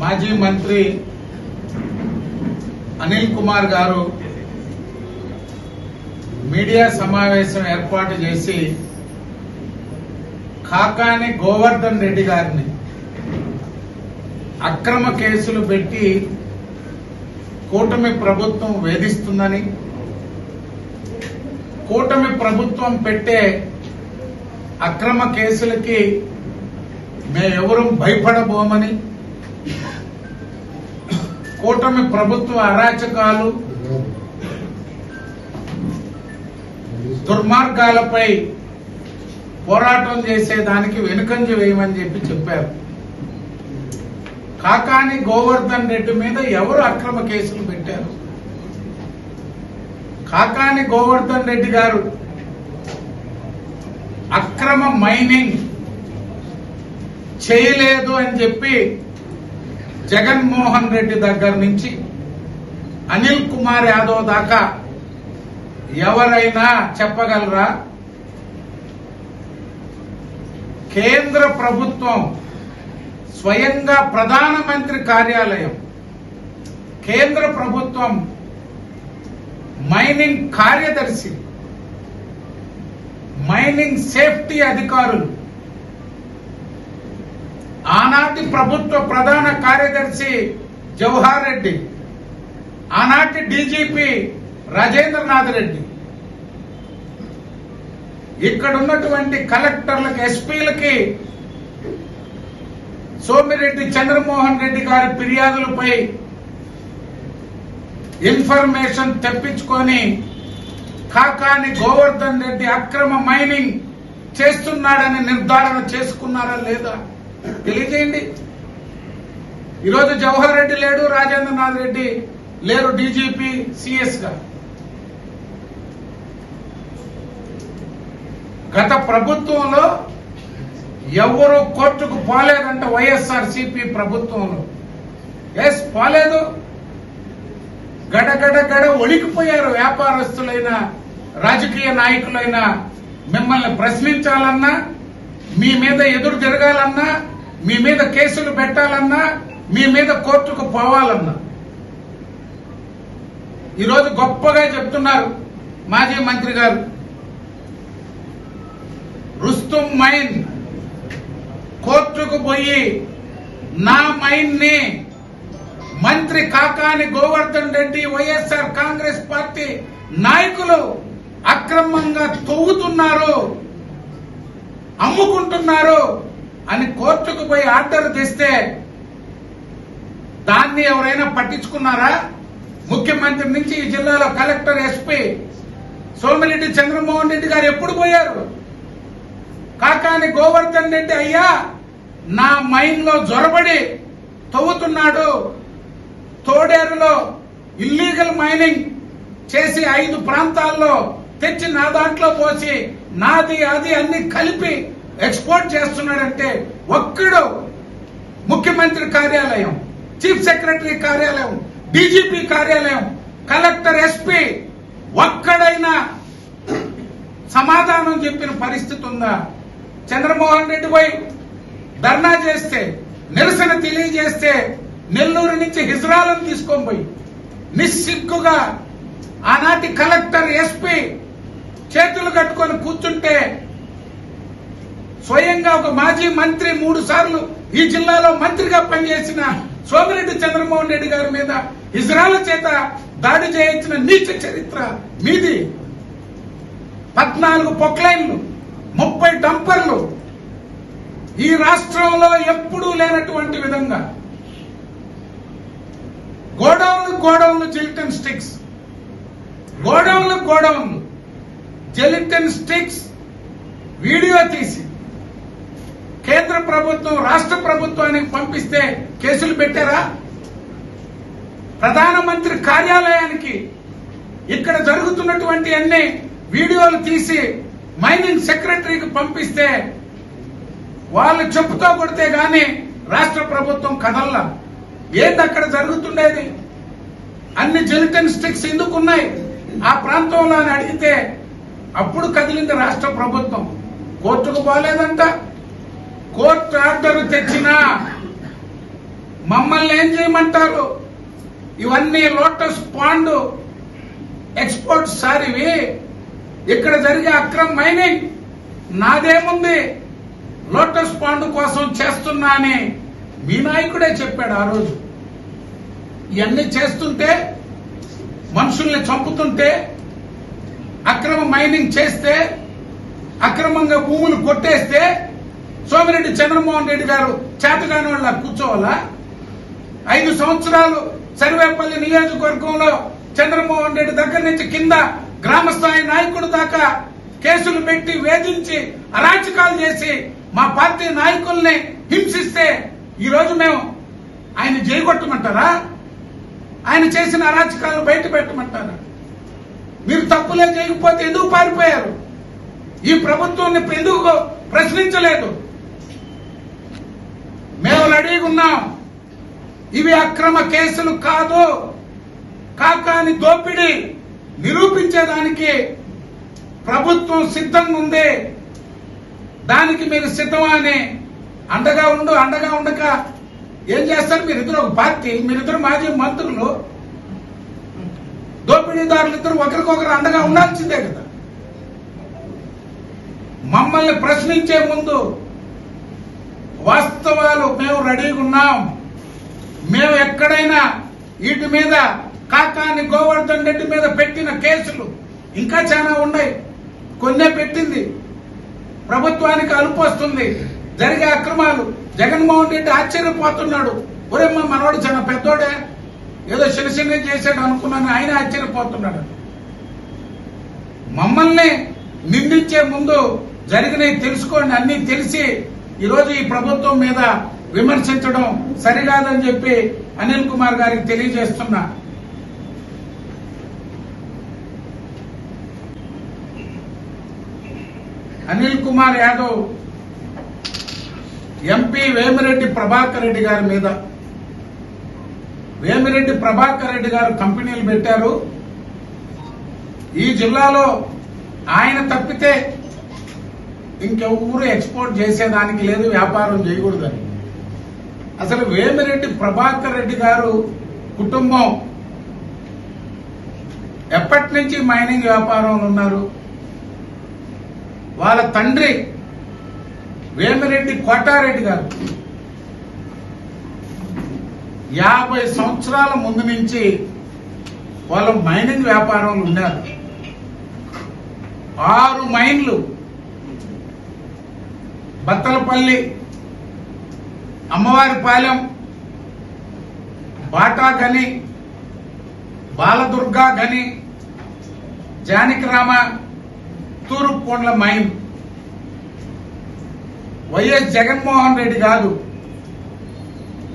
మాజీ మంత్రి అనిల్ కుమార్ గారు మీడియా సమావేశం ఏర్పాటు చేసి కాకాని గోవర్ధన్ రెడ్డి గారిని అక్రమ కేసులు పెట్టి కూటమి ప్రభుత్వం వేధిస్తుందని కూటమి ప్రభుత్వం పెట్టే అక్రమ కేసులకి మేమెవరూ భయపడబోమని. కూటమి ప్రభుత్వ అరాచకాలు దుర్మార్గాలపై పోరాటం చేసేదానికి వెనుకంజ వేయమని చెప్పి చెప్పారు. కాకాని గోవర్ధన్ రెడ్డి మీద ఎవరు అక్రమ కేసులు పెట్టారు? కాకాని గోవర్ధన్ రెడ్డి గారు అక్రమ మైనింగ్ చేయలేదు అని చెప్పి జగన్మోహన్ రెడ్డి దగ్గర నుంచి అనిల్ కుమార్ యాదవ్ దాకా ఎవరైనా చెప్పగలరా? కేంద్ర ప్రభుత్వం స్వయంగా ప్రధానమంత్రి కార్యాలయం కేంద్ర ప్రభుత్వం మైనింగ్ కార్యదర్శి మైనింగ్ సేఫ్టీ అధికారులు ఆనాటి ప్రభుత్వ ప్రధాన కార్యదర్శి జవహర్ రెడ్డి ఆనాటి డీజీపీ రాజేంద్రనాథ్ రెడ్డి ఇక్కడ ఉన్నటువంటి కలెక్టర్లకు ఎస్పీలకి సోమిరెడ్డి చంద్రమోహన్ రెడ్డి గారి ఫిర్యాదులపై ఇన్ఫర్మేషన్ తెప్పించుకొని కాకాని గోవర్ధన్ రెడ్డి అక్రమ మైనింగ్ చేస్తున్నాడని నిర్ధారణ చేసుకున్నారా లేదా? తెలియజేయండి ఈరోజు జవహర్ రెడ్డి లేడు రాజేంద్రనాథ్ రెడ్డి లేరు డీజీపీ సిఎస్గా. గత ప్రభుత్వంలో ఎవరు కోర్టుకు పోలేదంట వైఎస్ఆర్ సిపి ప్రభుత్వంలో. ఎస్ పోలేదు. గడగడ గడ ఒడికిపోయారు వ్యాపారస్తులైన రాజకీయ నాయకులైన. మిమ్మల్ని ప్రశ్నించాలన్నా మీ మీద ఎదురు తిరగాలన్నా మీ మీద కేసులు పెట్టాలన్నా మీ మీద కోర్టుకు పోవాలన్నా. ఈరోజు గొప్పగా చెప్తున్నారు మాజీ మంత్రి గారు. రుస్తుం మైన్. కోర్టుకు పోయి నా మైన్ని మంత్రి Kakani Govardhan Reddy YSR Congress party నాయకులు అక్రమంగా తవ్వుతున్నారు అమ్ముకుంటున్నారు. అని కోర్టుకు పోయి ఆర్డర్ తెస్తే దాన్ని ఎవరైనా పట్టించుకున్నారా? ముఖ్యమంత్రి నుంచి ఈ జిల్లాలో కలెక్టర్ ఎస్పీ సోమిరెడ్డి చంద్రమోహన్ రెడ్డి గారు ఎప్పుడు పోయారు? కాకాని గోవర్ధన్ రెడ్డి అయ్యా నా మైండ్లో జొరబడి తవ్వుతున్నాడు. తోడేరులో ఇల్లీగల్ మైనింగ్ చేసి ఐదు ప్రాంతాల్లో తెచ్చి నా దాంట్లో పోసి నాది అది అన్ని కలిపి ఎక్స్పోర్ట్ చేస్తున్నాడంటే ఒక్కడు ముఖ్యమంత్రి కార్యాలయం చీఫ్ సెక్రటరీ కార్యాలయం డీజీపీ కార్యాలయం కలెక్టర్ ఎస్పీ ఒక్కడైనా సమాధానం చెప్పిన పరిస్థితి ఉందా? చంద్రమోహన్ రెడ్డి పోయి ధర్నా చేస్తే నిరసన తెలియజేస్తే నెల్లూరు నుంచి హిజ్రాలను తీసుకొని పోయి నిస్సిగ్గుగా ఆనాటి కలెక్టర్ ఎస్పీ చేతులు కట్టుకొని కూర్చుంటే స్వయంగా ఒక మాజీ మంత్రి మూడు సార్లు ఈ జిల్లాలో మంత్రిగా పనిచేసిన సోమిరెడ్డి చంద్రమోహన్ రెడ్డి గారి మీద ఇజ్రాయల్ చేత దాడి చేయించిన నీచ చరిత్ర మీది. పద్నాలుగు పొక్లైన్లు ముప్పై డంపర్లు ఈ రాష్ట్రంలో ఎప్పుడూ లేనటువంటి విధంగా గోడౌన్లు గోడౌన్లు జిలిటన్ స్టిక్స్ గోడౌన్లు గోడౌన్లు జెలిటన్ స్టిక్స్ వీడియో తీసి కేంద్ర ప్రభుత్వం రాష్ట్ర ప్రభుత్వానికి పంపిస్తే కేసులు పెట్టారా? ప్రధానమంత్రి కార్యాలయానికి ఇక్కడ జరుగుతున్నటువంటి అన్ని వీడియోలు తీసి మైనింగ్ సెక్రటరీకి పంపిస్తే వాళ్ళు చెప్పుతో కొడితే గాని రాష్ట్ర ప్రభుత్వం కదల్లా. ఏంది అక్కడ జరుగుతుండేది? అన్ని జెలిటన్ స్టిక్స్ ఎందుకున్నాయి ఆ ప్రాంతంలో అని అడిగితే అప్పుడు కదిలింది రాష్ట్ర ప్రభుత్వం. కోర్టుకు పోలేదంట. కోర్టు ఆర్డర్ తెచ్చినా మమ్మల్ని ఏం చేయమంటారు? ఇవన్నీ లోటస్ పాండ్ ఎక్స్పోర్ట్ సారివి. ఇక్కడ జరిగే అక్రమ్ మైనింగ్ నాదేముంది లోటస్ పాండ్ కోసం చేస్తున్నా అని మీ నాయకుడే చెప్పాడు ఆ రోజు. ఇవన్నీ చేస్తుంటే మనుషుల్ని చంపుతుంటే అక్రమ మైనింగ్ చేస్తే అక్రమంగా భూములు కొట్టేస్తే సోమిరెడ్డి చంద్రమోహన్ రెడ్డి గారు చేతగాని వాళ్ళ కూర్చోవాలా? ఐదు సంవత్సరాలు సర్వేపల్లి నియోజకవర్గంలో చంద్రమోహన్ రెడ్డి దగ్గర నుంచి కింద గ్రామ స్థాయి నాయకుడు దాకా కేసులు పెట్టి వేధించి అరాచకాలు చేసి మా పార్టీ నాయకుల్ని హింసిస్తే ఈ రోజు మేము ఆయన జైగొట్టమంటారా ఆయన చేసిన అరాచకాలు బయట పెట్టమంటారా? మీరు తప్పులే చేయకపోతే ఎందుకు పారిపోయారు? ఈ ప్రభుత్వాన్ని ఎందుకు ప్రశ్నించలేదు? మేము రెడీగా ఉన్నాం. ఇవి అక్రమ కేసులు కాదు. కాకాని దోపిడీ నిరూపించేదానికి ప్రభుత్వం సిద్ధంగా ఉంది. దానికి మీరు సిద్ధమా అని అండగా ఉండు అండగా ఉండక ఏం చేస్తారు? మీరిద్దరు ఒక పార్టీ మీరిద్దరు మాజీ మంత్రులు. దోపిడీదారులు ఇద్దరు ఒకరికొకరు అండగా ఉండాల్సిందే కదా. మమ్మల్ని ప్రశ్నించే ముందు వాస్తవాలు మేము రెడీగా ఉన్నాం. మేము ఎక్కడైనా వీటి మీద కాకాని గోవర్ధన్ రెడ్డి మీద పెట్టిన కేసులు ఇంకా చాలా ఉన్నాయి. కొన్నే పెట్టింది. ప్రభుత్వానికి అలుపు వస్తుంది. జరిగే అక్రమాలు. జగన్మోహన్ రెడ్డి ఆశ్చర్యపోతున్నాడు. ఒరేమ్మ మనవాడు చాలా పెద్దోడే. ఏదో చిన్న చిన్న చేశాడు అనుకున్నాను ఆయన ఆశ్చర్యపోతున్నాడు. మమ్మల్ని నిందించే ముందు జరిగినవి తెలుసుకోండి అన్ని తెలిసి ఈరోజు ఈ ప్రభుత్వం మీద విమర్శించడం సరికాదని చెప్పి అనిల్ కుమార్ గారికి తెలియజేస్తున్నా. అనిల్ కుమార్ యాదవ్ ఎంపీ వేమిరెడ్డి ప్రభాకర్ రెడ్డి గారి మీద. వేమిరెడ్డి ప్రభాకర్ రెడ్డి గారు కంపెనీలు పెట్టారు. ఈ జిల్లాలో ఆయన తప్పితే ఇంకెవరు ఎక్స్పోర్ట్ చేసేదానికి లేదు వ్యాపారం చేయకూడదని. అసలు వేమిరెడ్డి ప్రభాకర్ రెడ్డి గారు కుటుంబం ఎప్పటి నుంచి మైనింగ్ వ్యాపారంలో ఉన్నారు? వాళ్ళ తండ్రి వేమిరెడ్డి కోటారెడ్డి గారు. యాభై సంవత్సరాల ముందు నుంచి వాళ్ళ మైనింగ్ వ్యాపారంలో ఉన్నారు. ఆరు మైన్లు బత్తలపల్లి అమ్మవారిపాలెం బాటా గని బాలదుర్గా గని జానకిరామ కోండ్ల మైన్. వైఎస్ జగన్మోహన్ రెడ్డి కాదు.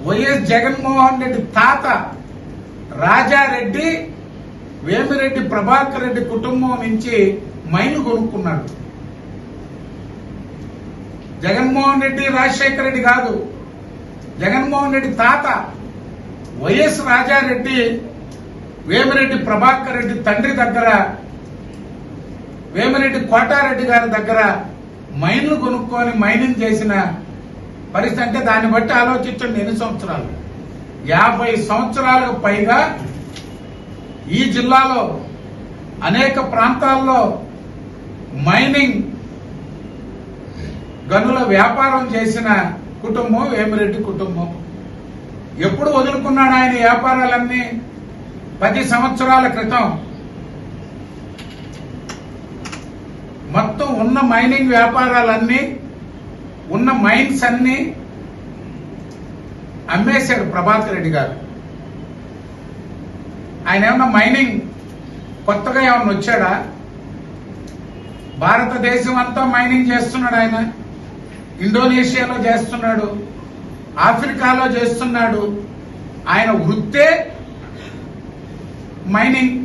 వైఎస్ జగన్మోహన్ రెడ్డి తాత రాజారెడ్డి వేమిరెడ్డి ప్రభాకర్ రెడ్డి కుటుంబం నుంచి మైన్ కొనుక్కున్నాడు. జగన్మోహన్ రెడ్డి రాజశేఖర రెడ్డి కాదు. జగన్మోహన్ రెడ్డి తాత వైఎస్ రాజారెడ్డి వేమిరెడ్డి ప్రభాకర్ రెడ్డి తండ్రి దగ్గర వేమిరెడ్డి కోటారెడ్డి గారి దగ్గర మైన్లు కొనుక్కొని మైనింగ్ చేసిన పరిస్థితి అంటే దాన్ని బట్టి ఆలోచించండి ఎన్ని సంవత్సరాలు. యాభై సంవత్సరాలకు పైగా ఈ జిల్లాలో అనేక ప్రాంతాల్లో మైనింగ్ గనుల వ్యాపారం చేసిన కుటుంబం వేమిరెడ్డి కుటుంబం. ఎప్పుడు వదులుకున్నాడు ఆయన వ్యాపారాలన్నీ? పది సంవత్సరాల క్రితం. మొత్తం ఉన్న మైనింగ్ వ్యాపారాలన్నీ ఉన్న మైన్స్ అన్ని అమ్మేశాడు ప్రభాకర్ రెడ్డి గారు. ఆయన ఏమన్నా మైనింగ్ కొత్తగా ఏమన్నా వచ్చాడా? భారతదేశం అంతా మైనింగ్ చేస్తున్నాడు ఆయన. ఇండోనేషియాలో చేస్తున్నాడు ఆఫ్రికాలో చేస్తున్నాడు. ఆయన వృత్తే మైనింగ్.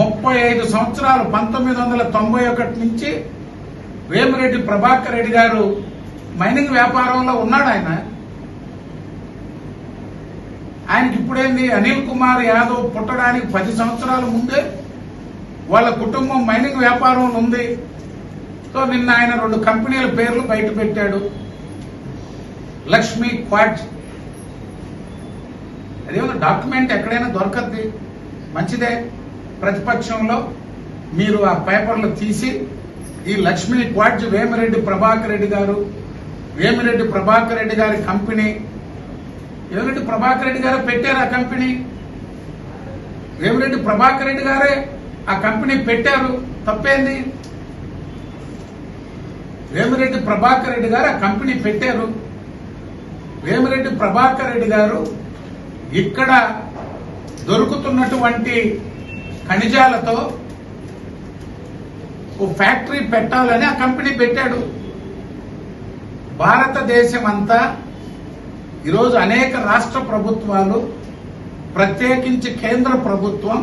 ముప్పై ఐదు సంవత్సరాలు పంతొమ్మిది వందల తొంభై ఒకటి నుంచి వేమిరెడ్డి ప్రభాకర్ రెడ్డి గారు మైనింగ్ వ్యాపారంలో ఉన్నాడు ఆయన. ఆయనకి ఇప్పుడేంది? అనిల్ కుమార్ యాదవ్ పుట్టడానికి పది సంవత్సరాల ముందే వాళ్ళ కుటుంబం మైనింగ్ వ్యాపారంలో ఉంది. సో నిన్న ఆయన రెండు కంపెనీల పేర్లు బయట పెట్టాడు. లక్ష్మీ క్వాట్ అదేమో డాక్యుమెంట్ ఎక్కడైనా దొరకద్ది. మంచిదే. ప్రతిపక్షంలో మీరు ఆ పేపర్లు తీసి ఈ లక్ష్మీ క్వాడ్జ్ వేమిరెడ్డి ప్రభాకర్ రెడ్డి గారు వేమిరెడ్డి ప్రభాకర్ రెడ్డి గారి కంపెనీ. వేమిరెడ్డి ప్రభాకర్ రెడ్డి గారు పెట్టారు ఆ కంపెనీ. వేమిరెడ్డి ప్రభాకర్ రెడ్డి గారే ఆ కంపెనీ పెట్టారు. తప్పేంది? వేమిరెడ్డి ప్రభాకర్ రెడ్డి గారు ఆ కంపెనీ పెట్టారు. వేమిరెడ్డి ప్రభాకర్ రెడ్డి గారు ఇక్కడ దొరుకుతున్నటువంటి ఖనిజాలతో ఓ ఫ్యాక్టరీ పెట్టాలని ఆ కంపెనీ పెట్టాడు. భారతదేశం అంతా ఈరోజు అనేక రాష్ట్ర ప్రభుత్వాలు ప్రత్యేకించి కేంద్ర ప్రభుత్వం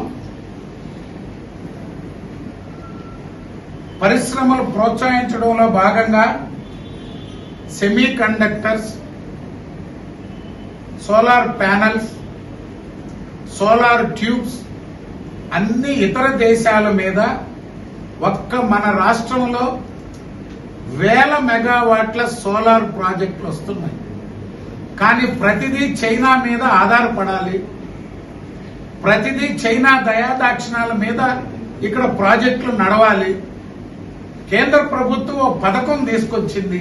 పరిశ్రమలు ప్రోత్సహించడంలో భాగంగా semiconductors solar panels solar tubes అన్ని ఇతర దేశాల మీద ఒక్క మన రాష్ట్రంలో వేల మెగావాట్ల సోలార్ ప్రాజెక్టులు వస్తున్నాయి. కానీ ప్రతిదీ చైనా మీద ఆధారపడాలి. ప్రతిదీ చైనా దయాదాక్షిణాల మీద ఇక్కడ ప్రాజెక్టులు నడవాలి. కేంద్ర ప్రభుత్వం పథకం తీసుకొచ్చింది.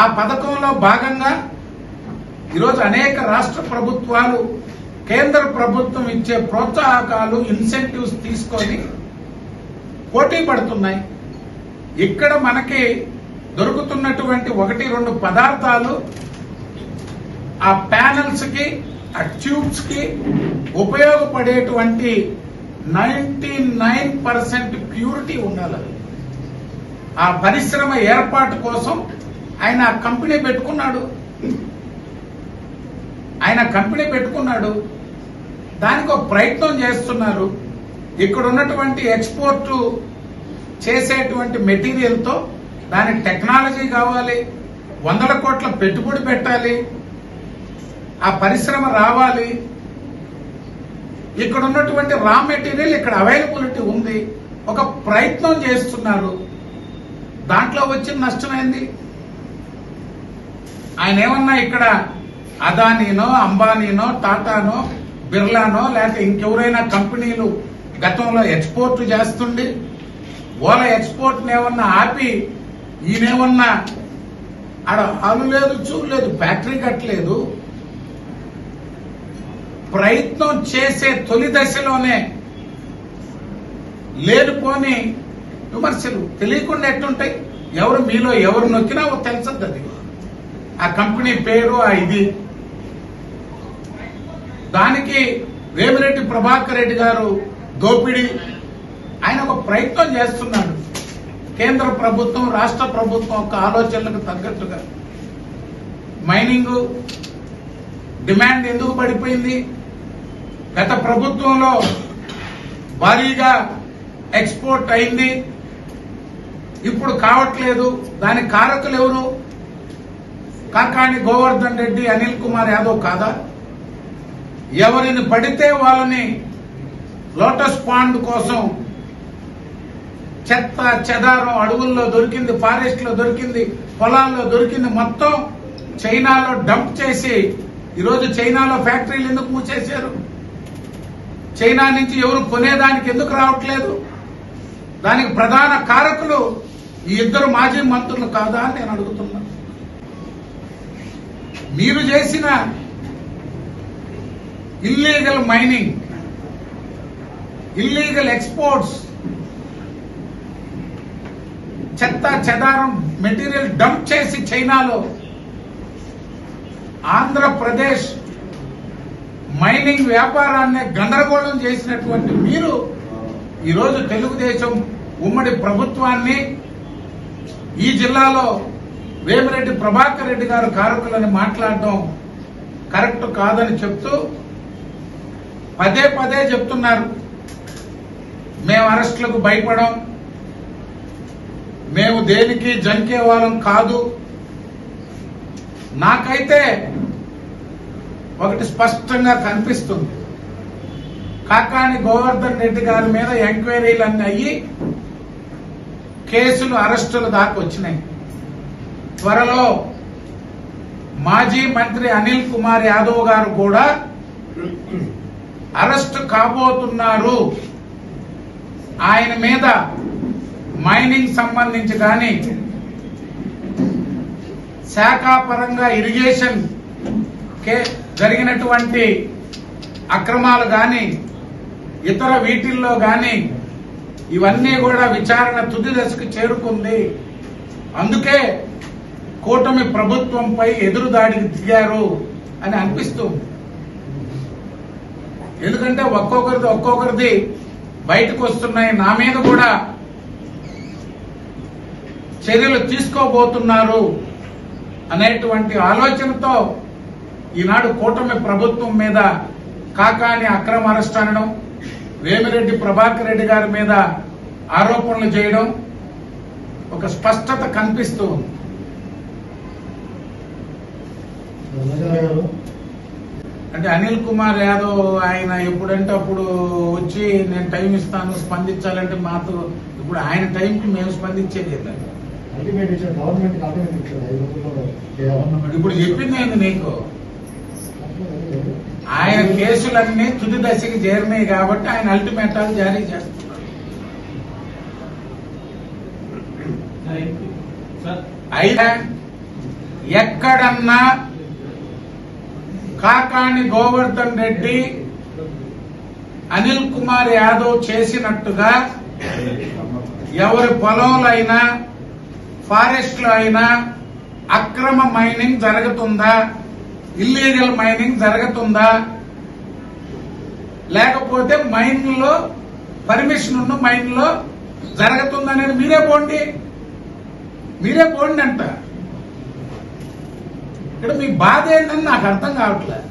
ఆ పథకంలో భాగంగా ఈరోజు అనేక రాష్ట్ర ప్రభుత్వాలు కేంద్ర ప్రభుత్వం ఇచ్చే ప్రోత్సాహకాలు ఇన్సెంటివ్స్ తీసుకొని పోటీ పడుతున్నాయి. ఇక్కడ మనకి దొరుకుతున్నటువంటి ఒకటి రెండు పదార్థాలు ఆ ప్యానల్స్కి ఆ ట్యూబ్స్కి ఉపయోగపడేటువంటి నైన్టీ నైన్ పర్సెంట్ ప్యూరిటీ ఉండాలి. ఆ పరిశ్రమ ఏర్పాటు కోసం ఆయన ఆ కంపెనీ పెట్టుకున్నాడు. ఆయన కంపెనీ పెట్టుకున్నాడు. దానికి ఒక ప్రయత్నం చేస్తున్నారు. ఇక్కడ ఉన్నటువంటి ఎక్స్పోర్ట్ చేసేటువంటి మెటీరియల్తో దానికి టెక్నాలజీ కావాలి. వందల కోట్ల పెట్టుబడి పెట్టాలి. ఆ పరిశ్రమ రావాలి. ఇక్కడ ఉన్నటువంటి రా మెటీరియల్ ఇక్కడ అవైలబిలిటీ ఉంది. ఒక ప్రయత్నం చేస్తున్నారు. దాంట్లో వచ్చిన నష్టమైంది ఆయన ఏమన్నా ఇక్కడ అదానీనో అంబానీనో టాటానో బిర్లానో లేకపోతే ఇంకెవరైనా కంపెనీలు గతంలో ఎక్స్పోర్ట్ చేస్తుండి వాళ్ళ ఎక్స్పోర్ట్ ఏమన్నా ఆపి ఈయనేమన్నా ఆడ అను లేదు చూడలేదు ఫ్యాక్టరీ కట్టలేదు. ప్రయత్నం చేసే తొలి దశలోనే లేనిపోని విమర్శలు తెలియకుండా ఎట్లుంటాయి? ఎవరు మీలో ఎవరు నొక్కినా ఓ తెలుసద్దు అది. ఆ కంపెనీ పేరు ఆ ఇది. దానికి వేమిరెడ్డి ప్రభాకర్ రెడ్డి గారు దోపిడీ. ఆయన ఒక ప్రయత్నం చేస్తున్నాడు. కేంద్ర ప్రభుత్వం రాష్ట్ర ప్రభుత్వం యొక్క ఆలోచనలకు తగ్గట్టుగా. మైనింగ్ డిమాండ్ ఎందుకు పడిపోయింది? గత ప్రభుత్వంలో భారీగా ఎక్స్పోర్ట్ అయింది. ఇప్పుడు కావట్లేదు. దానికి కారకులు ఎవరు? కాకాణి గోవర్ధన్ రెడ్డి అనిల్ కుమార్ యాదవ్ కాదా? ఎవరిని పడితే వాళ్ళని లోటస్ పాండ్ కోసం చెత్త చెదారం అడవుల్లో దొరికింది ఫారెస్ట్లో దొరికింది పొలాల్లో దొరికింది. మొత్తం చైనాలో డంప్ చేసి ఈరోజు చైనాలో ఫ్యాక్టరీలు ఎందుకు మూసేశారు? చైనా నుంచి ఎవరు కొనేదానికి ఎందుకు రావట్లేదు? దానికి ప్రధాన కారకులు ఈ ఇద్దరు మాజీ మంత్రులు కాదా అని నేను అడుగుతున్నా. మీరు చేసిన ఇల్లీగల్ మైనింగ్ ఇల్లీగల్ ఎక్స్పోర్ట్స్ చెత్త చెదారం మెటీరియల్ డంప్ చేసి చైనాలో ఆంధ్రప్రదేశ్ మైనింగ్ వ్యాపారాన్ని గందరగోళం చేసినటువంటి మీరు ఈరోజు తెలుగుదేశం ఉమ్మడి ప్రభుత్వాన్ని ఈ జిల్లాలో వేమిరెడ్డి ప్రభాకర్ రెడ్డి గారు కారకులని మాట్లాడటం కరెక్ట్ కాదని చెప్తూ పదే పదే చెప్తున్నారు. మేము అరెస్టులకు భయపడం మేము దేనికి జంకే వాళ్ళం కాదు. నాకైతే ఒకటి స్పష్టంగా కనిపిస్తుంది. కాకాని గోవర్ధన్ రెడ్డి గారి మీద ఎంక్వైరీలన్నీ అయ్యి కేసులు అరెస్టులు దాకా వచ్చినాయి. త్వరలో మాజీ మంత్రి అనిల్ కుమార్ యాదవ్ గారు కూడా అరెస్ట్ కాబోతున్నారు. ఆయన మీద మైనింగ్ సంబంధించి కానీ శాఖాపరంగా ఇరిగేషన్ కే జరిగినటువంటి అక్రమాలు కానీ ఇతర వీటిల్లో కానీ ఇవన్నీ కూడా విచారణ తుది దశకు చేరుకుంది. అందుకే కూటమి ప్రభుత్వంపై ఎదురుదాడికి దిగారు అని అనిపిస్తుంది ఎందుకంటే ఒక్కొక్కరిది ఒక్కొక్కరిది బయటకు వస్తున్నాయి. నా మీద కూడా చర్యలు తీసుకోబోతున్నారు అనేటువంటి ఆలోచనతో ఈనాడు కూటమి ప్రభుత్వం మీద కాకాని అక్రమ అరెస్ట్ అనడం వేమిరెడ్డి ప్రభాకర్ రెడ్డి గారి మీద ఆరోపణలు చేయడం ఒక స్పష్టత కనిపిస్తూ ఉంది. అంటే అనిల్ కుమార్ యాదవ్ ఆయన ఎప్పుడంటే అప్పుడు వచ్చి నేను టైం ఇస్తాను స్పందించాలంటే మాతో ఇప్పుడు ఆయన టైంకి మేము స్పందించేది. ఇప్పుడు చెప్పింది నీకు? ఆయన కేసులన్నీ తుది దశకి చేరినాయి కాబట్టి ఆయన అల్టిమేటాలు జారీ చేస్తున్నారు. అయితే ఎక్కడన్నా కాకాణి గోవర్ధన్ రెడ్డి అనిల్ కుమార్ యాదవ్ చేసినట్టుగా ఎవరి పొలంలో ఫారెస్ట్లో అయినా అక్రమ మైనింగ్ జరుగుతుందా? ఇల్లీగల్ మైనింగ్ జరుగుతుందా? లేకపోతే మైన్లో పర్మిషన్ ఉన్న మైన్లో జరుగుతుందనేది మీరే పోండి. మీరే పోండి అంట. ఇక్కడ మీ బాధ ఏంటని నాకు అర్థం కావట్లేదు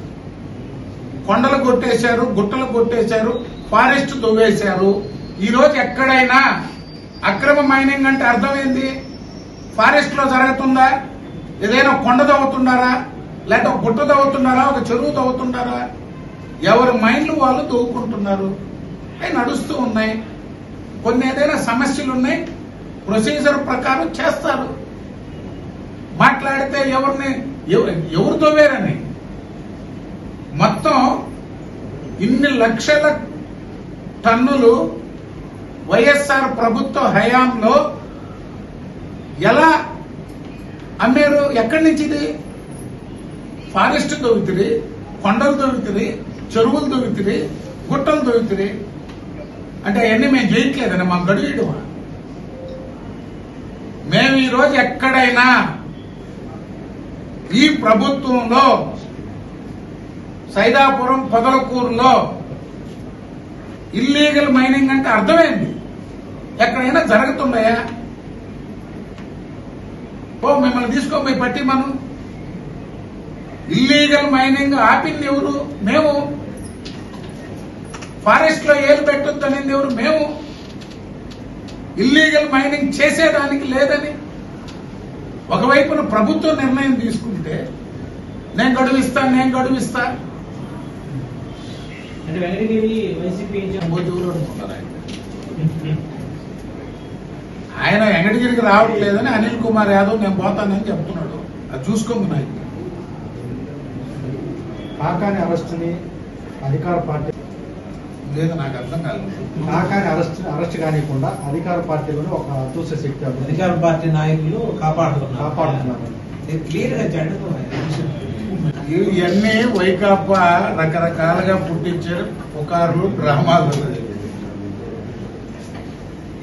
కొండలు కొట్టేశారు గుట్టలు కొట్టేశారు ఫారెస్ట్ తవ్వేశారు. ఈరోజు ఎక్కడైనా అక్రమ మైనింగ్ అంటే అర్థమైంది ఫారెస్ట్లో ఫారెస్ట్లో జరుగుతుందా? ఏదైనా కొండ తవ్వుతున్నారా? లేకపోతే ఒక గుట్ట తవ్వుతున్నారా? ఒక చెరువు తవ్వుతున్నారా? ఎవరి మైండ్లు వాళ్ళు తవ్వుకుంటున్నారు? అవి నడుస్తూ ఉన్నాయి. కొన్ని ఏదైనా సమస్యలు ఉన్నాయి ప్రొసీజర్ ప్రకారం చేస్తారు. మాట్లాడితే ఎవరిని ఎవరితో ఎవరు మొత్తం ఇన్ని లక్షల టన్నులు వైఎస్ఆర్ ప్రభుత్వ హయాంలో ఎలా అమ్మారు? ఎక్కడి నుంచి ఇది? ఫారెస్ట్ దొరుకుతుంది కొండలు దొరుకుతుంది చెరువులు దొరుకుతుంది గుట్టలు దొరుకుతుంది. అంటే అవన్నీ మేము జయించలేదని మా గడువేయడమా మేము ఈరోజు ఎక్కడైనా ఈ ప్రభుత్వంలో సైదాపురం పొదలకూరులో ఇల్లీగల్ మైనింగ్ అంటే అర్థమైంది. ఎక్కడైనా జరుగుతున్నాయా? ఓ మిమ్మల్ని తీసుకోపోయి పట్టి మనం. ఇల్లీగల్ మైనింగ్ ఆపింది ఎవరు? మేము. ఫారెస్ట్లో ఏలు పెట్టొద్దు అనేది ఎవరు? మేము. ఇల్లీగల్ మైనింగ్ చేసేదానికి లేదని. ఒకవైపున ప్రభుత్వం నిర్ణయం తీసుకుంటే నేను గడువిస్తా నేను గడువిస్తా. ఆయన. వెంకటగిరికి రావట్లేదని అనిల్ కుమార్ యాదవ్ నేను పోతానని చెప్తున్నాడు. అది చూసుకోము నాకు కాకాని అరెస్ట్ని అధికార పార్టీ లేదు నాకు అర్థం కాలేదు. కాకాని అరెస్ట్ అరెస్ట్ కానివ్వకుండా అధికార పార్టీలను ఒక అదృశ్య శక్తి అధికార పార్టీ నాయకులు కాపాడుతున్నారు కాపాడుతున్నారు ఇవన్నీ వైకాపా రకరకాలుగా పుట్టించారు పుకార్లు డ్రామాలు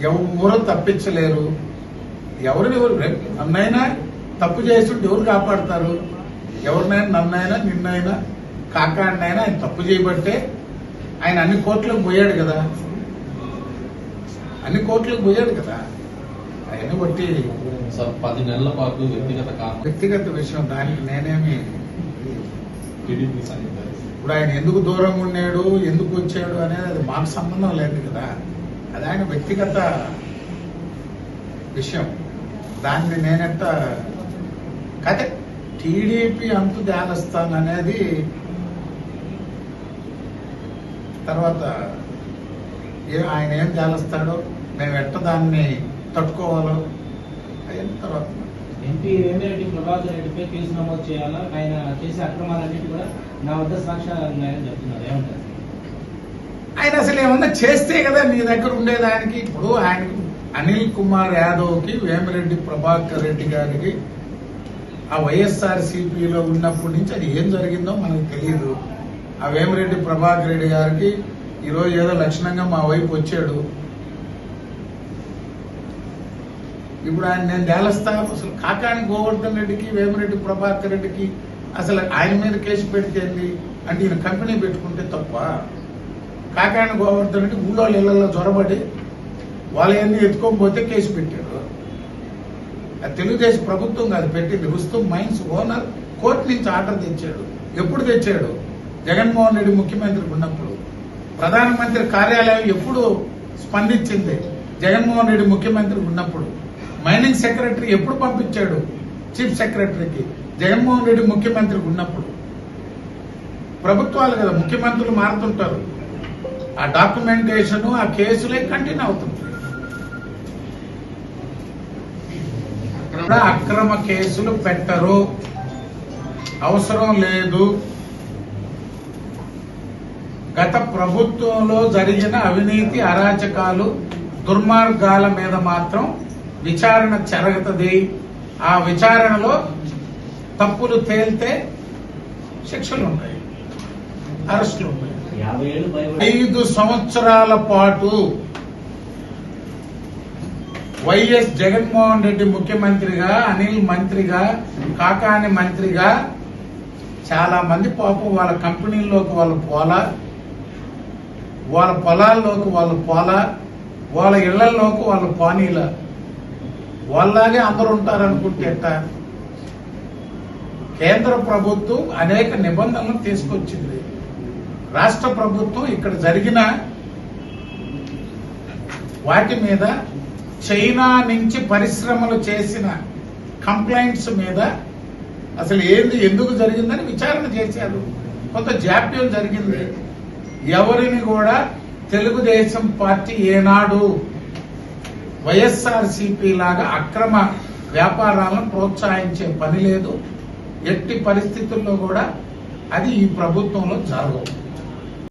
ఎవరు తప్పించలేరు. ఎవరిని నన్నైనా తప్పు చేస్తుంటే ఎవరు కాపాడతారు? ఎవరినైనా నన్నైనా నిన్నైనా కాకాడినైనా ఆయన తప్పు చేయబట్టే ఆయన అన్ని కోట్లకు పోయాడు కదా. అన్ని కోట్లకు పోయాడు కదా. ఆయన బట్టి పది నెలల పాటు వ్యక్తిగత వ్యక్తిగత విషయం దానికి నేనేమి ఇప్పుడు ఆయన ఎందుకు దూరంగా ఉన్నాడు ఎందుకు వచ్చాడు అనేది అది మాకు సంబంధం లేదు కదా. అది ఆయన వ్యక్తిగత విషయం. దాన్ని నేనెంత కదే టీడీపీ అంతు అనేది తర్వాత ఆయన ఏం తేలస్తాడో మేము ఎట్ట దాన్ని తట్టుకోవాలో అయిన తర్వాత ఎంపీ వేమిరెడ్డి ప్రభాకర్ రెడ్డిపై కేసు నమోదు చేయాలా? ఆయన చేసే అక్రమాలన్నిటి కూడా నా వద్ద సాక్ష్యాలు ఉన్నాయని చెప్తున్నారు. ఏమంటారు? ఆయన అసలు ఏమన్నా చేస్తే కదా నీ దగ్గర ఉండేదానికి? ఇప్పుడు ఆయన అనిల్ కుమార్ యాదవ్కి వేమిరెడ్డి ప్రభాకర్ రెడ్డి గారికి ఆ వైఎస్ఆర్ సిపిలో ఉన్నప్పటి నుంచి అది ఏం జరిగిందో మనకు తెలియదు ఆ వేమిరెడ్డి ప్రభాకర్ రెడ్డి గారికి ఈరోజు ఏదో లక్షణంగా మా వైపు వచ్చాడు. ఇప్పుడు ఆయన నేను తేలస్తాను అసలు కాకాని గోవర్ధన్ రెడ్డికి వేమిరెడ్డి ప్రభాకర్ రెడ్డికి అసలు ఆయన మీద కేసు పెడితే అంటే ఈయన కంపెనీ పెట్టుకుంటే తప్ప. కాకాని గోవర్ధన్ రెడ్డి ఊళ్ళో ఇళ్ళలో జొరబడి వాళ్ళని ఎత్తుకొని కేసు పెట్టాడు. అది తెలుగుదేశం ప్రభుత్వం కాదు పెట్టింది. రుస్తూ మైన్స్ ఓనర్ కోర్టు నుంచి ఆర్డర్ తెచ్చాడు. ఎప్పుడు తెచ్చాడు? జగన్మోహన్ రెడ్డి ముఖ్యమంత్రి ఉన్నప్పుడు ప్రధానమంత్రి కార్యాలయం ఎప్పుడు స్పందించింది. జగన్మోహన్ రెడ్డి ముఖ్యమంత్రి ఉన్నప్పుడు మైనింగ్ సెక్రటరీ ఎప్పుడు పంపించాడు? చీఫ్ సెక్రటరీకి. జగన్మోహన్ రెడ్డి ముఖ్యమంత్రి ఉన్నప్పుడు. ప్రభుత్వాలు కదా ముఖ్యమంత్రులు మారుతుంటారు. ఆ డాక్యుమెంటేషన్ ఆ కేసులే కంటిన్యూ అవుతుంది. అక్రమ కేసులు పెట్టరు. అవసరం లేదు. గత ప్రభుత్వంలో జరిగిన అవినీతి అరాచకాలు దుర్మార్గాల మీద మాత్రం విచారణ జరుగుతుంది. ఆ విచారణలో తప్పులు తేలితే శిక్షలు ఉంటాయి. అరెస్టులు భయపడి ఐదు సంవత్సరాల పాటు వైఎస్ జగన్మోహన్ రెడ్డి ముఖ్యమంత్రిగా అనిల్ మంత్రిగా కాకాని మంత్రిగా చాలా మంది పాపం వాళ్ళ కంపెనీల్లోకి వాళ్ళు పోలా. వాళ్ళ పొలాల్లోకి వాళ్ళ పోలా వాళ్ళ ఇళ్ళలోకి వాళ్ళ పానీల. వాళ్ళలాగే అందరూ ఉంటారనుకుంటే కేంద్ర ప్రభుత్వం అనేక నిబంధనలు తీసుకొచ్చింది. రాష్ట్ర ప్రభుత్వం ఇక్కడ జరిగిన వాటి మీద చైనా నుంచి పరిశ్రమలు చేసిన కంప్లైంట్స్ మీద అసలు ఏంది ఎందుకు జరిగిందని విచారణ చేశారు. కొంత జాప్యం జరిగింది. ఎవరిని కూడా తెలుగుదేశం పార్టీ ఏనాడు వైఎస్ఆర్ లాగా అక్రమ వ్యాపారాలను ప్రోత్సహించే పని లేదు. ఎట్టి పరిస్థితుల్లో కూడా అది ఈ ప్రభుత్వంలో జరగవు.